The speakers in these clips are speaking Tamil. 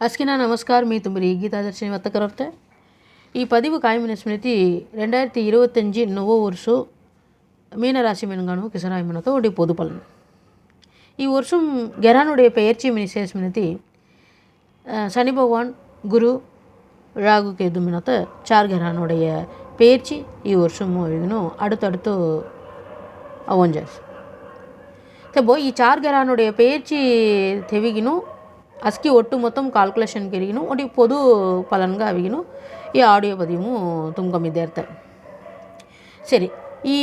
అస్కినా నమస్కారం மீ தும்பரி. గీతాదర్శిని వత్తకరవర్త ಈ பதிவு ಕಾಯಮಿನ ಸ್ಮೃತಿ ரெண்டாயிரத்தி இருபத்தஞ்சி நோவோ வருஷம் மீனராசி மின்காணும் கிசராய் மினத்தோ உடைய பொது பலன். இவ்வருஷம் கெரானுடைய பெயர்ச்சி மினிசேஸ் மினத்தி சனி பகவான் குரு ராகு கேது மினத்த சார் கெரானுடைய பெயர்ச்சி இவ்வருஷம் ஒழுகினும் அடுத்தடுத்து அவஞ்சர்ஸ் இப்போ ಈ சார் கெரானுடைய ಪೇರ್ಚಿ ತೆವಿಗಿನೂ అస్కి ఒట్టు మొత్తం కాల్కులేషన్ కెరిగిను ఒకటి పొదు పలన్గా అవిగిను ఈ ఆడియో పదిము తుమ్క మిదేర్త சரி ಈ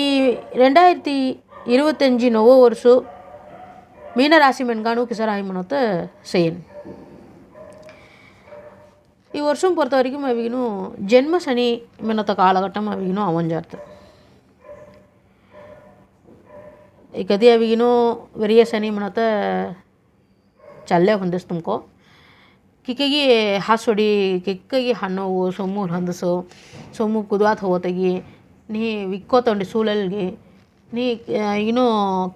ரெண்டாயிரத்தி இருபத்தஞ்சி நொவோ வருஷம் மீனராசி மென்கானு கிசராய் மனத்தை செய்யணும் ఈ వర్షం పొరత వరకు అవిగిను జన్మ శని మినత కాలఘట్టం అవిగిను అవంజార్త ಈ ಕದಿ ಅವಿಗಿನೂ ವೆರಿಯ ಶನಿ ಮನತ ಚಲ್ಲೇ ಹೊಂದಿಸ್ ತುಮಕೋ ಕಿಕ್ಕಿಗೆ ಹಾಸೊಡಿ ಹೊಡಿ ಕಿಕ್ಕಿಗೆ ಹಣ್ಣೋವು ಸೊಮ್ಮು ಹೊಂದಿಸು ಸೊಮ್ಮು ಕುದ್ವಾತ್ ಹೋಗಿ ನೀ ವಿಕ್ಕೋತೊಂಡಿ ಸೂಲಲ್ಗೆ ನೀ ಇನ್ನು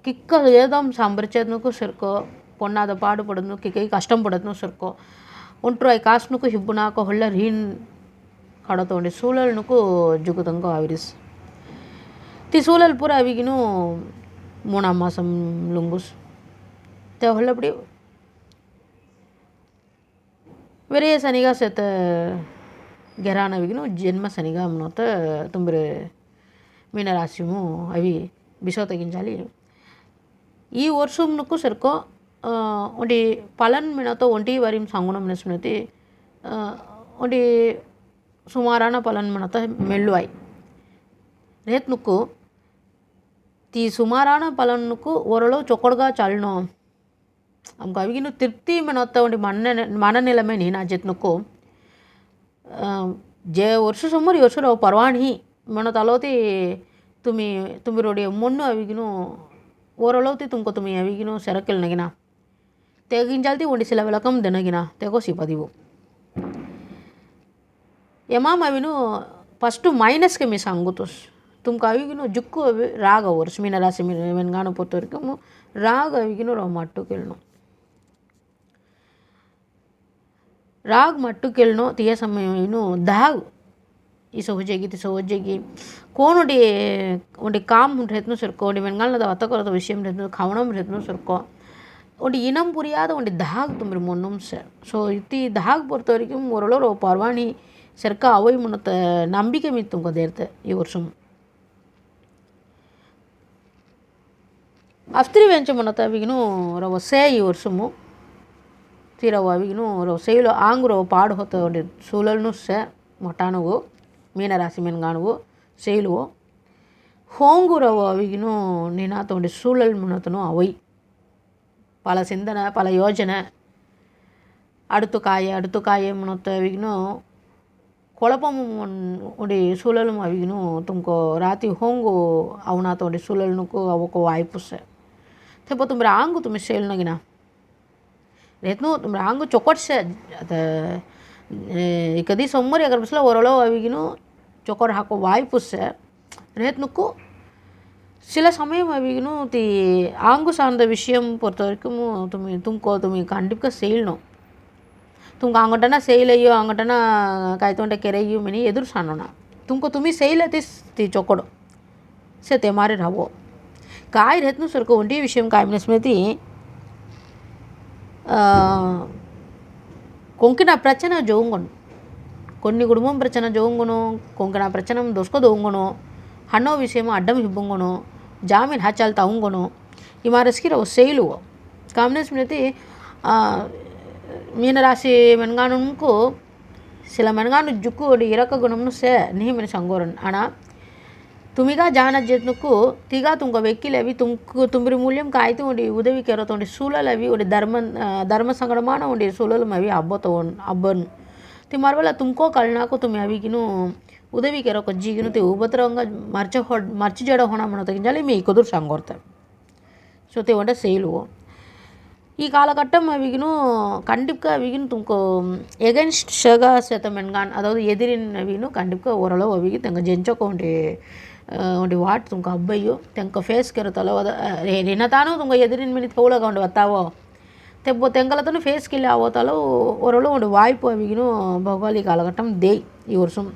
ಕಿಕ್ಕ ಏದಂ ಸಂಬ್ರಚದ್ನಕ್ಕೂ ಸಿರ್ಕೋ ಪೊಣ್ಣಾದ ಪಾಡು ಪಡೋದ್ನು, ಕಿಕ್ಕಿಗೆ ಕಷ್ಟಂ ಪಡೋದ್ನು ಸಿರ್ಕೋ. ಉಂಟ್ರು ಐ ಕಾಸ್ನಕ್ಕೂ ಹಿಬ್ಬುನಾಕೋ ಹೊಳ್ಳ ರೀನ್ ಕಡ ತೊಗೊಂಡು ಸೂಳಲ್ನಕ್ಕೂ ಜುಗುದಂಗೋ ಆವಿರಿಸ್. ತಿ ಸೂಲಲ್ ಪೂರ ಅವಿಗಿನೂ ಮೂಣ ಮಾಸಂ ಲುಂಗುಸ್ ತೆ ಹೊಳ್ಳಪಡಿ ವೆರೆಯ ಸನಿಗ ಸೆತ ಗೆರಾನವಿಗಿನು ಜನ್ಮ ಸನಿಗ ಮುನೋತ ತುಂಬ್ರೆ ಮೀನರಾಶಿಮು ಅವಿ ಬಿಸೋ ತೆಗಿಂಜಾಲಿ ఈ వర్షంకు సరుకో ఒకటి పలన్ మినతో ఒంటి వరి సంగుణం నెసునతి ఒకటి సుమారాన పలన్ మినత మెల్లువాయి ರೇತ್ ನುಕ್ಕು ತಿ ಸುಮಾರಾನ ಪಲನ್ನುಕು ಓರಳವು ಚೊಕ್ಕಡ್ಗ ಅವ್ಗಾಗಿನೂ ತೃಪ್ತಿ ಅನ್ನೋತ್ತ ಮನ ಮನನಿಲಮೆ ನೀನಾಜಿತ್ನಕ್ಕೂ ಜೆ ವರ್ಷ ಸೊಮ್ಮರು ವರ್ಷ ಪರ್ವಾಣಿ ಮನ ತಲೋತಿ ತುಮಿ ತುಂಬಿ ರೋಡಿ ಮೊಣ್ಣು ಅವಿಗಿನೂ ಓರಳೋತಿ ತುಮಕೋ ತುಮಿ ಅವಿಗಿನೂ ಸೆರಕಿಲ್ ನಗಿನ ತೆಗಿಂಜಾಲ್ತಿ ಒಂಡಿ ಸಿಲ ವಿಳಕಂ ದೆನಗಿನ ತೆಗೋಸಿ ಪದಿವು ಎಮಾಮ್ ಅವಿನು ಫಸ್ಟು ಮೈನಸ್ಗೆ ಮಿಸ್ ಅಂಗುತುಸ್ ತುಮಕ ಅವಿಗಿನೂ ಜುಕ್ಕು ರಾಗ ಅವರು ಸ್ಮೀನ ರಾಸಿ ಮೀನು ಗಾಣ ಪೊತ್ತವರೆಗೂ ರಾಗ ಅವಿಗಿನೂ ರವ್ ಮಟ್ಟು ಕೇಳணும் ರಾಗ್ ಮಟ್ಟು ಕೆಲ್ನೋ ತಿಯ ಸಮಯನು ದಾಗ್ ಇಸೋ ಹುಜೆಗಿ ತಿಸೋ ಹುಜೆಗಿ ಕೋನುಡಿ ಒಂಡಿ ಕಾಮ್ ರೆತ್ನು ಸುರ್ಕೋ ಒಂಡಿ ಮೆನ್ಗಾಲ್ನದ ವತ್ತಕೊರದ ವಿಷಯಂ ರೆತ್ನು ಖವಣಂ ರೆತ್ನು ಸುರ್ಕೋ ஒன்று இனம் புரியாத ஒன்று தாக் தும்பி முன்னும் சார் ஸோ இத்தி தாக் பொறுத்த வரைக்கும் ஓரளவு பர்வாணி சர்க்கா அவை முன்னத்தை நம்பிக்கை மித்தும் கொதேர்த்து ಈ ವರ್ಷம் ಅಫ್ತ್ರಿ ವೆಂಚ ಮುನ್ನತ ಬಿಗಿನೂ ರವ ಸೇ ಈ ವರ್ಷಮು ತೀರವು ಅವಿಗಿನು ರವ ಸೇಲು ಆಂಗು ರವ ಪಾಡು ಹೊತ್ತ ಒಂದು ಸೂಲಲ್ನು ಸೆ ಮೊಟಾನುವು ಮೀನರಾಶಿ ಮೆನ್ಗಾನುವು ಸೇಲುವು ಹೋಂಗು ರವ ಅವಿಗಿನು ನೀನಾತ ಒಂದು ಸೂಳಲ್ ಮುನ್ನತನು ಅವೈ பல சிந்தனை பல யோஜனை அடுத்து காய அடுத்து காய முன்னத்த ಅವಿಗಿನು ಕೊಳಪಮ್ ಒಂಡಿ ಸೂಲಲು ಅವಿಗಿನು ತುಮಕೋ ರಾತಿ ಹೋಂಗು ಅವನಾತ ಒಂಡಿ ಸೂಲಲ್ನುಕು ಅವಕ್ಕೋ ವಾಯ್ಪುಸೆ ತೆಪ್ಪ ತುಂಬ ಆಂಗು ತುಂಬ ಸೇಲ್ನಗಿನ રેતનું આંગું ચોકટ છે કદી ಸೊಮ್ಮರಿ ಅಗರ್ ஓரளவு ಓರೊಳ ಅವಿಗಿನು ಚೊಕೊರ್ வாய்ப்பு ವಾಯ್ಪುಸ್ಸೆ ರೇತ್ನುಕ್ಕು சில சமயம் அவிகணும் தி ஆங்கு சார்ந்த விஷயம் பொறுத்த வரைக்கும் துமி தும்கோ துமி கண்டிப்பாக செய்யணும் துங்க அவங்கட்டனா செய்யலையோ அவங்கட்டனா கைத்தோண்ட கெரையோ மினி எதிர் சாணோனா தும்கோ துமி செய்யல தி தி சொக்கடும் சே தே மாதிரி ரவோ. காய் ரத்னு சொர்க்க ஒன்றிய விஷயம் காய் மினஸ்மதி కొంకిన ప్రచన జోంగును. కొన్ని కుటుంబం ప్రచన జోంగును కొంకణ ప్రచనం దొస్కొదొంగును హన్నో విషయం అడ్డం హిబ్బుంగును జామీన్ హచాల్ తవుంగును ఇమారస్కిరవు శైలువు కామ్యూనిస్మితి మీనరాశి మెన్గానుకు சில మెనగానుకు ஜுக்கு మెనగాను இறக்க ఇరక గుణమును நீ నిహిమిన சங்கோரன் ஆனால் ತುಮಿಗಾ ಜಾನ ಜೆತ್ನುಕು ತಿಗಾ ತುಂಗ వెక్కిలవి తుంకు తుంబరి మూల్యం కాయితే ఉండి ఉదవి కెరతో ఉండి సూలలు అవి ఉండి ధర్మ ధర్మ ಸಂಗಡಮಾನ ఉండి ಸೂಲಲು ಅವಿ ಹಬ್ಬತ ಹಬ್ಬನು ತಿ ಮರ್ವಲ ತುಮಕೋ ಕಳ್ನಾಕು ತುಮಿ ಅವಿಗಿನು ಉದವಿ ಕೆರ ಕೊಜ್ಜಿಗಿನು ತಿ ಉಪದ್ರವಂಗ ಮರ್ಚ ಹೊ ಮರ್ಚಿ ಜಡ ಹೊಣ ಮನೋತಗಿಂಜಾಲಿ మీ కుదురు సంగోర్తాయి సో తే వంట సేలువు ಈ காலகட்டம் அவிகினு கண்டிப்பாக அவிகினு தும்கோ எகென்ஸ்ட் ஷகா சேத்த மென்கான் அதாவது எதிரின் அவிகினு கண்டிப்பாக ஓரளவு ಅವಿಗೆ ತೆಂಗ ಜೆಂಚಕ ಒಂದು ವಾಟ್ ತುಮಕ ಅಬ್ಬಯ್ಯು ತೆಂಕ ಫೇಸ್ ಕೆರತಲ್ಲ ಒದ ರಿನತಾನು ತುಮಕ ಎದಿರಿನ ಮಿನಿತ್ ಕೌಲಗ ಉಂಡು ಬತ್ತಾವೋ ತೆಬ್ಬ ತೆಂಕಲತನು ಫೇಸ್ ಕಿಲ್ಲ ಆವೋತಲು ಒರಳು ಒಂದು ವಾಯ್ಪು ಅವಿಗಿನು ಭೌಗೋಳಿಕ ಕಾಲಘಟ್ಟಂ ದೇಯ್ ಈ ವರ್ಷಂ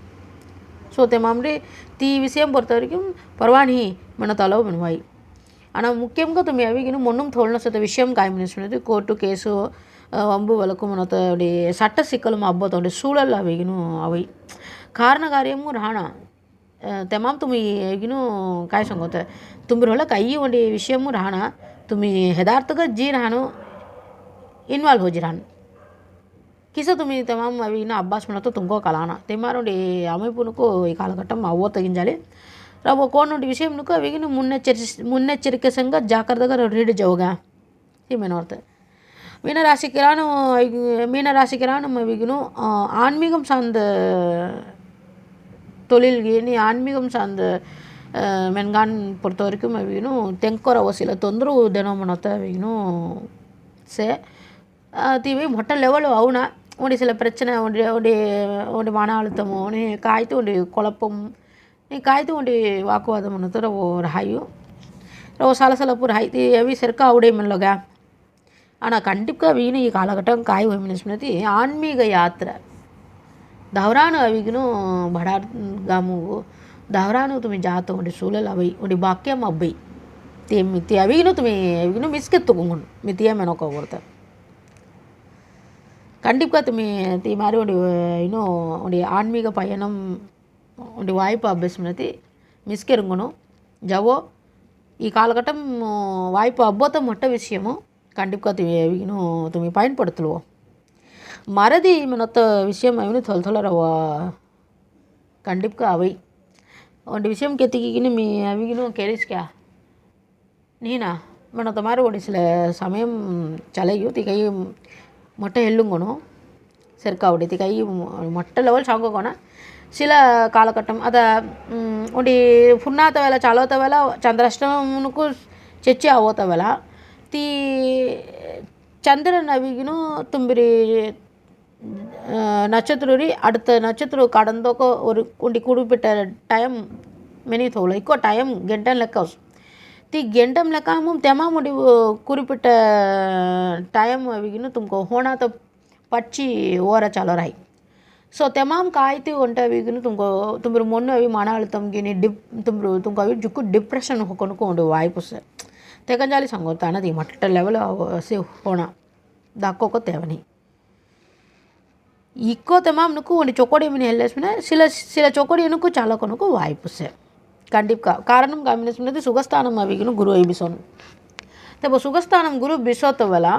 ಸೊ తెమాండి తీ విషయం పొరతవరకం పర్వాణి మన తలవు మినవాయి ஆனால் முக்கியமாக தும்மி அவிகினும் ஒன்றும் தோல்ன சொத்த விஷயம் காயமினு சொன்னது கோர்ட்டு கேஸு வம்பு வழக்கும் உனத்தோடைய சட்ட சிக்கலும் அப்பத்தோடைய சூழல் அவைகினும் அவை காரண காரியமும் ராணா तेमाम तुम्ही गिनू काय सांगत तुम्ही रोला काही म्हणजे विषयमू राहणार तुम्ही यथार्थगत जी राहणं इन्वॉल्व हो जी राहणं కిస తుమి తమాం అవి నా అబ్బాస్ మనతో తుంగో కలాన తెమారుండి அமைப்புனுக்கு ఈ కాలఘట్టం అవ్వ తగ్గించాలి రాబో కోనుండి విషయంనుకు అవిగిన మున్నెచ్చరి మున్నెచ్చరిక సంగ జాగ్రత్తగా రెడీ జవుగా ఈమెనోర్త மீனராசிக்கிறானு மீனராசிக்கிறானு அவிகனு ஆன்மீகம் சார்ந்த தொழில் இனி ஆன்மீகம் சார்ந்த மென்கான் பொறுத்த வரைக்கும் இன்னும் ತೆಂಕೋರ ವಸಿಲ ತೊಂದರೂ ದೇನೋ ಅನ್ನತ್ತೆ ಇನ್ನೂ ಸೇ ತೀವಿ ಮೊಟ್ಟ ಲೆವೆಲ್ అవునా ఉండి சில பிரச்சனை ఉండి ఉండి ఉండి మాన అళుతము నీ కాయతూ ఉండి కుళపం నీ కాయతూ ఉండి వాకువాదం ಅನ್ನತ್ತೆ ರವೋ ರಹಾಯು ರವೋ ಸಾಲ ಸಲಪುರ ಹೈತಿ ಅವಿ ಸರ್ಕ ಅವಡೆ ಮೆನ್ಲೋಗ ஆனால் கண்டிப்பாக வீணு காலகட்டம் காய் ஓய்மினஸ்மினதி ஆன்மீக யாத்திரை दावरान अविघ्नो भड़ा गामो दावरानो तुम्हें जातो उन्हें सोलल अवई उन्हें बाक्य अब्बई ते मिति अविघ्नो तुम्हें अविघ्नो ಮಿಸ್ಕೆತ್ತುಕೊಂಡು ಮಿತಿಯ ಮೆನಕ್ಕೆ ಹೋಗ್ಬಿಡ್ತಾರೆ கண்டிப்பாக துமி தி மாதிரி ஒரு இன்னும் உடைய ஆன்மீக பயணம் உடைய வாய்ப்பு అభ్యసనతి మిస్కెరుంగును జవో ఈ కాలఘట్టం వాய்ப்பு అబ్బోతం మొట్ట విషయము கண்டிப்பாக తుమి తుమి பயன்படுத்துவோம் மறதி மனத்த விஷயம் అవి తొల తొల రవ கண்டிப்பாக அவை ಒಂದು ವಿಷಯ ಕೆತ್ತಿಗಿನ మీ అవిగిను కేరిస్కా ನೀನಾ మనతో மாதிரி ஒரு சில சமயம் చలయు తికై ಮೊಟ್ಟ ಎಳ್ಳುಂಗೊನು ಸೆರ್ಕಾವುಡಿ ಕೈ ಮೊಟ್ಟ ಲೆವೆಲ್ ಸಾಂಗೋಗೋಣ శిల కాలకట్టం అద ఉండి ఫున్నాత వేళ చాలవత వేళ చంద్రాష్టమమునకు చర్చ అవత వేళ ತಿ சந்திரன் அவிகினு தும்பிரி நட்சத்திரரி அடுத்த நட்சத்திரம் கடந்தோக்க ஒரு కొన్ని குறிப்பிட்ட டைம் மெனிதோல இக்கோ டைம் கெண்டன் லெக்க ती गेंडम लकाम तेमा मुडी குறிப்பிட்ட टायम विगिनु तुमको होणा तो पच्ची ओर चालो राही ಸೊ ತೆಮಾಮ್ ಕಾಯ್ತಿ ಹೊಂಟವಿಗೂ ತುಂಬ ತುಂಬ್ರು ಮೊನ್ನೆ ಅವಿ ಮಣ ಅಳ್ತಮ್ಗಿನಿ ಡಿಪ್ ತುಂಬ್ರು ತುಂಬ ಅವಿ ಜುಕ್ಕು ಡಿಪ್ರೆಷನ್ ಕೊನ್ಕೊಂಡು ವಾಯ್ಪು ಸರ್ ತೆಗಂಜಾಲಿ ಸಂಗೋತಾನ ದಿ ಮಟ್ಟ ಲೆವೆಲ್ ಸೇ ಹೋಣ ದಾಕ್ಕೋಕೋ ತೇವನಿ ઈકો તમામ નકું અને ચોકોડીની હેલ્લેસમને சில சில ચોકોડીનું ચાલકોનું વાઇપસે கண்டிப்பா காரணம் காமினஸ்மினது சுகஸ்தானம் அவிகினு குரு ஐபிசோன் தப்போ சுகஸ்தானம் குரு பிசோத்தவலா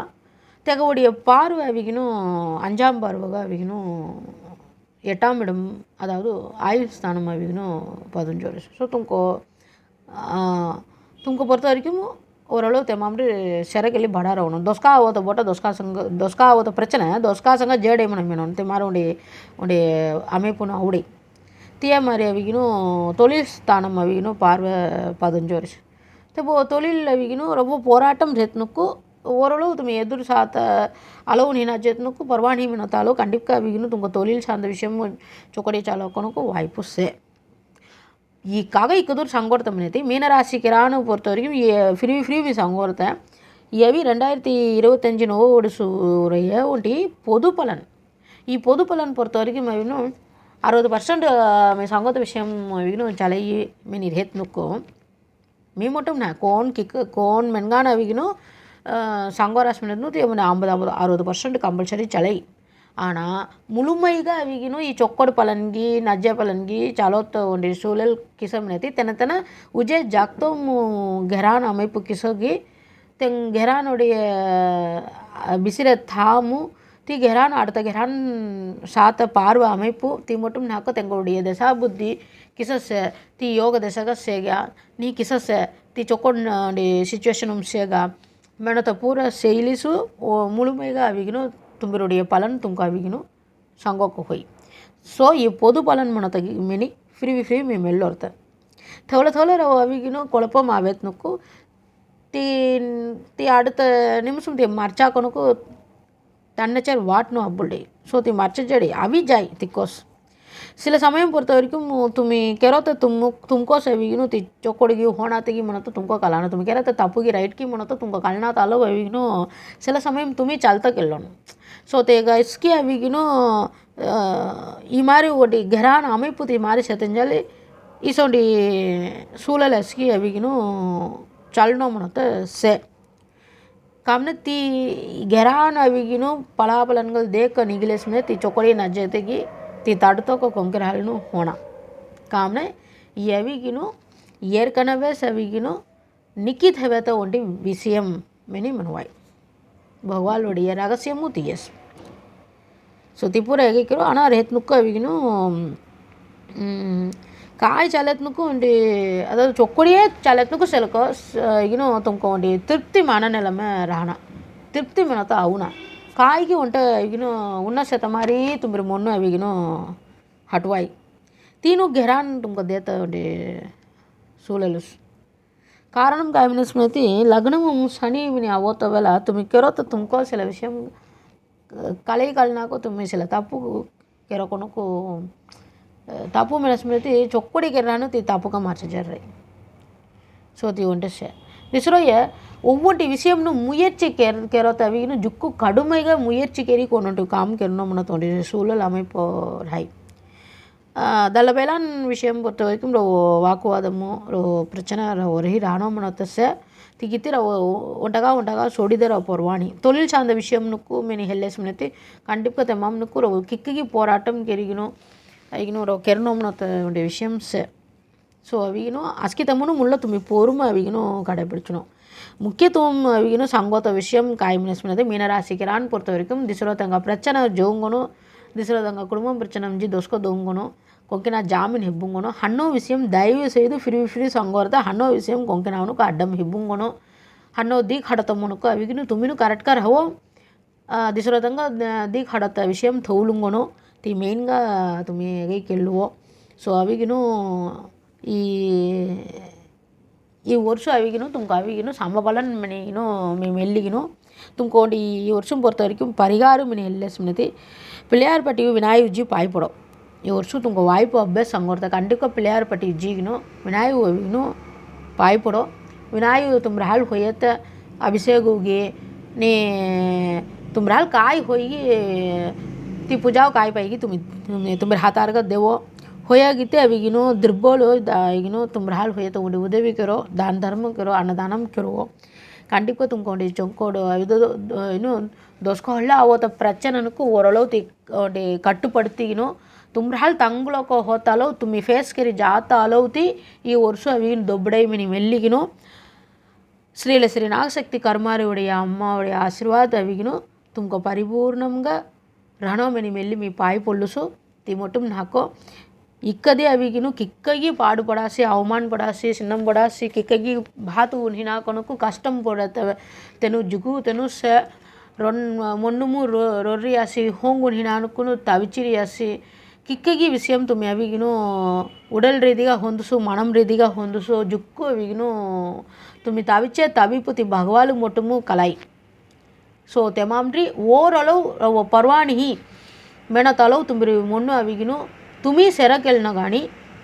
தகவுடைய பார்வை அவிகினும் அஞ்சாம் பார்வக அவிகினும் எட்டாம் இடம் அதாவது ஆயுள் ஸ்தானம் அவிகினும் பதினஞ்சோடு ஸோ தும்கோ தும்கோ பொறுத்த வரைக்கும் ಓರಳು ತೆಮಾಮ್ರಿ ಶರಕಲಿ ಬಡಾರವನು ದೊಸ್ಕಾ ಓತ ಬೋಟ ದೊಸ್ಕಾ ಸಂಗ ದೊಸ್ಕಾ ಓತ ಪ್ರಚನೆ ದೊಸ್ಕಾ ಸಂಗ ಜೇಡೆ ಮನಮಿನೋ ತೆಮಾರ ಉಂಡಿ ಉಂಡಿ ಅಮೇಪುನ ಅವಡಿ திய அவிக்கணும் தொழில் ஸ்தானம் அவிக்கணும் பார்வை பதினஞ்சு வருஷம். இப்போ தொழில் அவிக்கணும் ரொம்ப போராட்டம் ஜெத்னுக்கு ஓரளவு தும் எதிர் சாத்த அளவு நீனா ஜெத்னுக்கு பர்வாணி மினத்தாலோ கண்டிப்பாக அவிக்கணும். துங்க தொழில் சார்ந்த விஷயமும் சொக்கடி சாலோக்கனுக்கும் வாய்ப்பு சே. ఈ కాగా ఇకదూరు సంగోర్తం అనేది மீனராசிக்கிறான்னு பொறுத்த வரைக்கும் ஃப்ரீ ஃப்ரீவி சங்கோர்த்தன் எவி ரெண்டாயிரத்தி இருபத்தஞ்சு நோவோடு உடைய ஒட்டி பொது பலன் ఈ పొదు పొలను పొరత వరకు మేము అరవై పర్సెంట్ మీ సంగత విషయం విఘ్నం చలయి మేము ఇది హెత్తునుకో మేము మటం నా కోన్ కిక్ కోన్ మెన్గాన విఘ్నం సంగోరాశం నువ్వు ఏమన్నా అంబదు అంబదు అరవై పర్సెంట్ కంపల్సరీ చలయి ஆனால் ಮುಳುಮೈಗ ಅವಿಗಿನು ಈ ಚೊಕ್ಕಡ ಪಲನ್ಗಿ ನಜ್ಜೆ ಪಲನ್ಗಿ ಚಾಲೋತ್ ಒಂದಿ ಸೂಲೆಲ್ ಕಿಸಮ್ನೈತಿ ತೆನತನ ಉಜೆ ಜಾಗ್ತೋ ಘೆರಾನ್ ಅಮೈಪು ಕಿಸೋಗಿ ತೆಂಗ್ ಘೆರಾನ್ ಒಡೆಯ ಬಿಸಿರ ಥಾಮು ತಿ ಘೆರಾನ್ ಆಡ್ತ ಘೆರಾನ್ ಸಾತ ಪಾರ್ವ ಅಮೈಪು ತಿ ಮೊಟ್ಟುಮ್ ನಾಕೋ ತೆಂಗೊಡಿಯ ದೆಸಾ ಬುದ್ಧಿ ಕಿಸಸ್ಸೆ ತಿ ಯೋಗ ದೆಸಗ ಸೇಗ ನೀ ಕಿಸಸ್ಸೆ ತಿ ಚೊಕ್ಕೊಂಡು ಸಿಚುವೇಶನ್ ಸೇಗ ಮೇಣತ ಪೂರ ಸೇಲಿಸು ಮುಳುಮೈಗ ಅವಿಗಿನೂ ತುಂಬಿರುವುடைய ಪಲನ್ ತುಂಬ್ಕಾವಿಗಿನು सांगोको होई सो ಈ பலன் மனத்தை மினி ಮಿನಿ ಫ್ರೀ ಫ್ರೀ ಮೇ ಮೆಲ್ಲೋರ್ತ ಥವಲ ಥವಲ ರವ ಅವಿಗಿನ ಕೊಳಪಂ ಆವೇತ್ನಕ್ಕು தீ தீ அடுத்த நிமிஷம் ತಿ ಮಾರ್ಚಾಕನಕು தன்னச்சர் வாட்னு அப்புள்ளே. So the மர்ச்சடி AVI Joy திக்கோஸ். சில சமயம் பொறுத்த வரைக்கும் துமி கெரோத்த தும்மு தும்கோஸ் அவிகினு தி சொக்கொடுகி ஹோனாத்திகி முனத்து தும்கோ கலான துமி கெரோத்த தப்புகி ரைட்கி முனத்து தும்கோ கல்னாத்தாலோ அவிகினு சில சமயம் துமி சல்தக்கில்லணும் केलं ஸோ தேக இஸ்கி அவிகினோ ఈ மாதிரி ఒకటి గెరాన్ அமைப்பு ఈ மாதிரி செத்தஞ்சாலே இசோண்டி சூழல் எஸ்கி அவிகினும் சலனம் மனத்தை சே ಕಾಮನೆ ತಿ ಗೆರಾನ್ ಅವಿಗಿನು ಫಲಾಫಲನ್ಗಳು ದೇಕ ನಿಗಿಲೇಸ್ಮೆ ತಿ ಚೊಕೊಡಿನ ಜೊತೆಗೆ ತಿ ತಡ್ತೋಕ ಕೊಂಕೆರ ಹಾಲಿನು ಹೋಣ ಕಾಮನೆ ಈ ಅವಿಗಿನು ಏರ್ಕನವೇ ಸವಿಗಿನು ನಿಕ್ಕಿತ್ ಹೆವೆತ ಒಂಟಿ ವಿಷಯಂ ಮೆನಿ ಮನವಾಯ್ பகவானுடைய ரகசியமும் தியஸ் ஸோ திப்புரை எகைக்கிறோம் ஆனால் ரேத்னுக்கும் அவிக்கணும் ಕಾಯಿ ಚಾಲತ್ನಕ್ಕೂ ಒಂದು ಅದಾದ ಚೊಕ್ಕಡಿಯೇ ಚಾಲತ್ನಕ್ಕೂ ಸೆಲಕ ಏನೋ ತುಂಬ್ಕೊಂಡು ತಿರುಪ್ತಿ ಮನನೆಲ್ಲಮ್ಮ ರಾಣ ತಿರುಪ್ತಿ ಮನತ ಅವನ ಕಾಯಿಗೆ ಒಂಟ ಈಗಿನ ಉನ್ನ ಶತಮಾರಿ ತುಂಬ್ರಿ ಮೊನ್ನು ಅವಗಿನ ಹಟ್ವಾಯಿ ತೀನು ಗೆಹರಾನ್ ತುಂಬ್ಕದೇತ ಒಂದು ಸೂಲಲು కారణం కామిన స్మృతి లగ్నము శని విని అవోత వేళ తుమ్మి కెరొత తుమ్కో సిల విషయం కలయి కలినాకు తుమ్మి సిల తప్పు కెరొకొనకు ತಪ್ಪು ಮೇಲೆ ಸ್ಮೃತಿ ಚೊಕ್ಕಡಿಗೆ ನಾನು ತಿ ತಪ್ಪುಗ మార్చజర్రై సో తి ఉంటే నిసురయ్య ఒవ్వొంటి విషయంను ముయర్చి కెర కెరత అవిను జుక్కు కడుమైగా ముయర్చి కెరి కొనుంటు కామ్ కెన్నమున తోండి சூழல் அமைப்போ ராய் దళబేలాన్ విషయం పొరుత వరకు వాకువాదము ప్రచన ఒరహి రాణోమనోతస్య திகித்திர ஒட்டகா ஒண்டகா சொடிதர போர்வாணி தொழில் சார்ந்த விஷயம்னுக்கு மெனி ஹெல்லேஸ் முன்னத்தி கண்டிப்பாக தெம்மாம்னுக்கு ஒரு கிக்குக்கு போராட்டம் கெரிக்கணும் ஐக்கணும் ஒரு கெரணோம்னத்தோடைய விஷயம் ஸோ அவிக்கணும் அஸ்கிதம்னு முள்ள தும்பி பொறுமை அவிக்கணும் கடைபிடிச்சணும் முக்கியத்துவம் அவிக்கணும் சங்கோத்த விஷயம் காய்மினஸ் பண்ணது மீனராசிக்கிறான்னு பொறுத்த வரைக்கும் திசுரோ தங்க பிரச்சனை ஜோங்கணும் ದಿಸಲದಂಗ ಕುಟುಂಬ பிரச்சனை ದೋಸ್ಕೋ ದೊಂಗನು కొంకినా జామిన్ హిబ్బుంగును హన్నో విషయం దైవ సేదు ఫిరి ఫిరి సంగోరత హన్నో విషయం కొంకినావునుకు అడ్డం హిబ్బుంగును హన్నో దీ ఖడతమునుకు అవిగిను తుమిను కరెక్ట్గా రహో దిశరథంగా దీ ఖడత విషయం థౌలుంగును తీ మెయిన్గా తుమి ఎగైకెళ్ళువో సో అవిగిను ఈ ಈ ವರ್ಷ ಅವಿಗಿನು ತುಮ್ಗೆ ಅವಿಗಿನು ಸಂಬಬಲನ್ ಮನೆಗಿನು ಮೇಮೆಲ್ಲಿಗಿನು ತುಮ್ಕೊಂಡು ಈ ವರ್ಷ பொறுத்த வரைக்கும் பரிகாரம் எல்லாம் சுமதி பிள்ளையார்பட்டிಯು ವಿನಾಯಿ ಉಜ್ಜಿ ಪಾಯ್ಪಡೋ ಈ ವರ್ಷದ ಉಂಗೆ ವಾಯ್ಪು ಅಭ್ಯಾಸ ಹಂಗೋರ್ತ ಖಂಡಿಕ ಪಿಳ್ಯಾರ್ಪಟ್ಟಿ ಉಜ್ಜಿಗಿನೋ ವಿನಾಯಿ ಹೂವಿನೂ ಪಾಯ್ಪಡೋ ವಿನಾಯಿ ತುಂಬ್ರ ಹಾಲು ಹೊಯ್ಯತ್ತ ಅಭಿಷೇಕ ಹೋಗಿ ನೀ ತುಂಬ್ರ ಹಾಲು ಕಾಯಿ ಹೊಯ್ಗಿ ತಿ ಪೂಜಾವು ಕಾಯಿ ಪಾಯಿಗಿ ತುಂಬಿ ತುಂಬ್ರ ಹಾತಾರ್ಗ ದೇವೋ ಹೊಯ್ಯಾಗಿತ್ತೆ ಅವಿಗಿನೂ ದುರ್ಬೋಲು ಈಗಿನೂ ತುಂಬ್ರ ಹಾಲು ಹೊಯ್ಯ ತಗೊಂಡು ಉದವಿ ಕೆರೋ ದಾನ ಧರ್ಮ ಕೆರೋ ಅನ್ನದಾನಂ ಕೆರೋ ಖಂಡಿಕ ತುಂಬ್ಕೊಂಡು ಚೊಂಕೋಡು ಇದು ಇನ್ನೂ ದೋಸ್ಕೊಳ್ಳ ಅವತ ಪ್ರಚನನಕ್ಕೂ ಒರಳೋತಿ ಕಟ್ಟುಪಡ್ತೀನೋ ತುಮ್ರಹಾಲ್ ತಂಗ್ಳೋಕೋ ಹೋತಾಲೋ ತುಮ್ಮಿ ಫೇಸ್ಕಿರಿ ಜಾತ ಅಲೋತಿ ఈ ವರ್ಷ ಅವೀನು ದೊಬ್ಬಡೈ మిని ಮೆಲ್ಲಿಗಿನೋ శ్రీల శ్రీ నాగశక్తి కర్మారివుడి అమ్మఒడి ఆశీర్వాద అవిగిను. తుమ్కు పరిపూర్ణంగా రణోమని మెల్లి మీ పాయి పొల్లుసు. తిమొటం నాకో. ఇక్కదే అవిగిను కిక్కగి పాడుపడాసి అవమానపడాసి సిన్నంపడాసి కిక్కగి బాతు ఉనినా కొనుకు కష్టం పడత తెను జుగు స మొన్నుము రొర్రి యాసి హోంగుని నానుకును తవిచిరి యాసి ಕಿಕ್ಕಿಗೆ ವಿಷಯಂ ತುಂಬಿ ಅವಿಗಿನೂ ಉಡಲ್ ರೀತಿಗ ಹೊಂದಿಸು ಮಣಂ ರೀತಿಗ ಹೊಂದಿಸು ಜುಕ್ಕು ಅವಿಗಿನೂ ತುಂಬಿ ತಾವಿಚ್ಚೆ ತಾವಿಪುತಿ ಭಗವಾಲು ಮೊಟ್ಟಮು ಕಲಾಯಿ ಸೊ ತೆಮಾಮ್ರಿ ಓರಳವು ಪರ್ವಾಣಿಹಿ ಮೆಣತಲವು ತುಂಬಿರಿ ಮೊಣ್ಣು ಅವಿಗಿನು ತುಮಿ ಸೆರಕೆಲ್ನ ಗಾಣಿ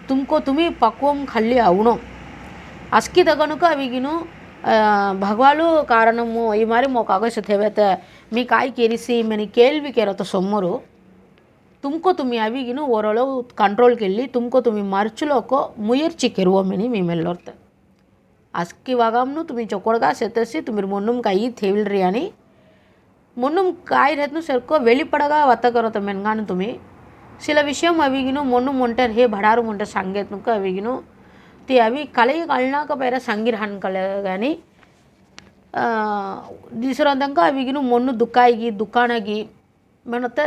ತುಮ್ಕೋ ತುಮಿ ಪಕ್ವಂ ಖಲ್ಲಿ ಅವನು ಅಸ್ಕಿದ ಗನುಕ ಅವಿಗಿನು ಭಗವಾಲು ಕಾರಣಮು ಈ ಮಾರಿ ಮೋಕಾಗೋಯ್ಸು ಥೇವೇತ ಮೀ ಕಾಯಿ ಕೇರಿಸಿ ಮನೆ ಕೇಳ್ವಿ ಕೇರತ ಸೊಮ್ಮರು ತುಮ್ಕೋ ತುಮ್ಮಿ ಅವಿಗಿನ ಓರೊಳಗೆ ಕಂಟ್ರೋಲ್ ಕೆಲ್ಲಿ ತುಮ್ಕೋ ತುಮ್ಮಿ ಮರ್ಚುಲೋಕೋ ಮುಯರ್ಚಿ ಕೆರುವ ಮಿನಿ ಮೀಮೆಲ್ಲೋರ್ತ ಅಸ್ಕಿ ವಾಗಾಮ್ನು ತುಮ್ಮಿ ಚೊಕೊಡ್ಗ ಸೆತಸಿ ತುಮ್ಮಿರ್ ಮೊನ್ನುಮ್ ಕಾಯಿ ಥೇವಿಲ್ರಿ ಅನಿ ಮೊನ್ನುಮ್ ಕಾಯಿ ರೇತ್ನು ಸರ್ಕೋ ವೆಳಿಪಡಗ ವತ್ತಕರೋತ ಮೆನ್ಗಾನು ತುಮ್ಮಿ சில విషయం அவிகினும் ஒன்று மொண்டர் ஹே బడారు மொண்டர் சங்கேத்னுக்கு அவிகினும் તે అవి కలయి కళ్ళాక పేర సంగ్రహణ కలగ కానీ ದಿಸರದಂಗೆ ಅವಿಗಿನ ಮೊನ್ನು ದುಃಖಾಯಿಗಿ ದುಃಖಾಣಗಿ ಮತ್ತೆ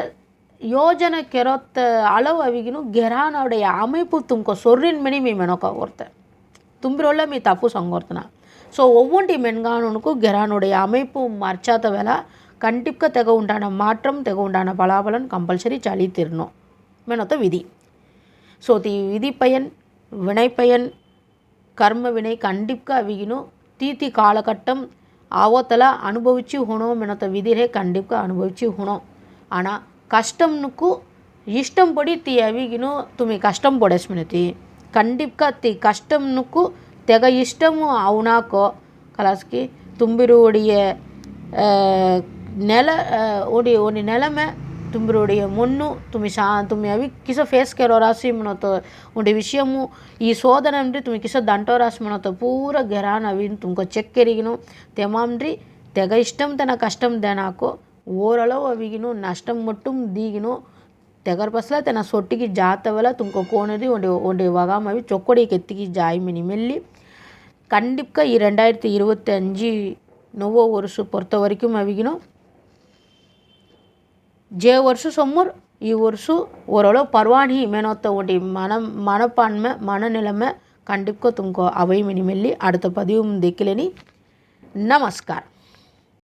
ಯೋಜನೆ ಕೆರೊತ್ತ ಅಳವು ಅವಿಗಿನ ಗೆರಾನವಡೆಯ அமைப்பு ತುಮ್ಕೊ ಸೊರ್ರಿನ ಮೆಣಿ ಮೀ ಮೆಣಕ ಓರ್ತೆ ತುಂಬಿರೊಳ್ಳೆ ಮೀ ತಪ್ಪು ಸಂಗೋರ್ತನ సో ఒవ్వంటి మెన్గానుకు గెరానుడే அமைப்பு మార్చాత వేళ కంటిప్క తెగ ఉండాన మాత్రం తెగ ఉండాన பலாபலன் కంపల్సరీ చలి తిరణం మెనొత్త విధి సో தி விதி பயன் வினைப்பயன் கர்மவினை கண்டிப்பாக அவியினும் தீத்தி காலகட்டம் ஆவோத்தல அனுபவிச்சு ஹுணோம் என்னத்த விதிரே கண்டிப்பாக அனுபவிச்சு ஹுணோம் ஆனால் ಕಷ್ಟಂನಕ್ಕೂ ಇಷ್ಟಂಪಡಿ ತಿ ಅವಿಗಿನೂ ತುಮಿ ಕಷ್ಟಂ ಪಡೇಸ್ಮಿನತಿ ಖಂಡಿಪ್ಕ ತಿ ಕಷ್ಟಂನಕ್ಕೂ ತೆಗ ಇಷ್ಟಮು ಅವನಾಕೋ ಕಲಾಸ್ಕಿ ತುಂಬಿರು ಒಡಿಯ ನೆಲ ಒಡಿ ಒಡಿ ನೆಲಮೆ తుంబిరు ఒడియ మొన్ను తుమి ಶಾ ತುಮಿ ಅವಿ ಕಿಸ ಫೇಸ್ ಕೆರೋ ರಾಶಿ ಮನೋತ ಉಂಡೆ ವಿಷಯಮು ಈ ಶೋಧನ ಅಂದ್ರೆ ತುಮಿ ಕಿಸ ದಂಟೋ ರಾಶಿ ಮನೋತ ಪೂರ ಗೆರಾನ್ ಅವಿ ತುಮಕೊ ಚೆಕ್ಕೆರಿಗಿನು ತೆಮಾಮ್ರಿ ತೆಗ ಇಷ್ಟಂ ತನ ಕಷ್ಟಂ ದೇನಾಕೋ ಓರಳವು ಅವಿಗಿನು ನಷ್ಟಂ ಮಟ್ಟುಂ ದೀಗಿನು ತೆಗರ್ ಬಸ್ಲ ತೆನ ಸೊಟ್ಟಿಗೆ ಜಾತವಲ ತುಮಕೊ ಕೋಣದಿ ಒಂಡೆ ಒಂಡೆ ವಗಾಮವಿ ಚೊಕ್ಕೊಡಿಗೆ ಎತ್ತಿಗೆ ಜಾಯಿ ಮಿನಿ மெல்லி கண்டிப்பாக ரெண்டாயிரத்தி இருபத்தி அஞ்சு நொவோ வருஷம் பொறுத்த வரைக்கும் அவிக்கணும் જે વર્ષો સમોર ఈ ವರ್ಷ ಓರಳೋ ಪರ್ವಾಣಿ ಮೇನೋತ್ತ ಒಂಟಿ ಮನ ಮನಪಾನ್ಮೆ ಮನನಿಲೆಮೆ ಕಂಡಿಪ್ಕೋ ತುಮಕೋ ಅವೈ ಮಿನಿಮೆಲ್ಲಿ ಅಡ್ತ ಪದಿವು ದಿಕ್ಕಿಲೆನಿ ನಮಸ್ಕಾರ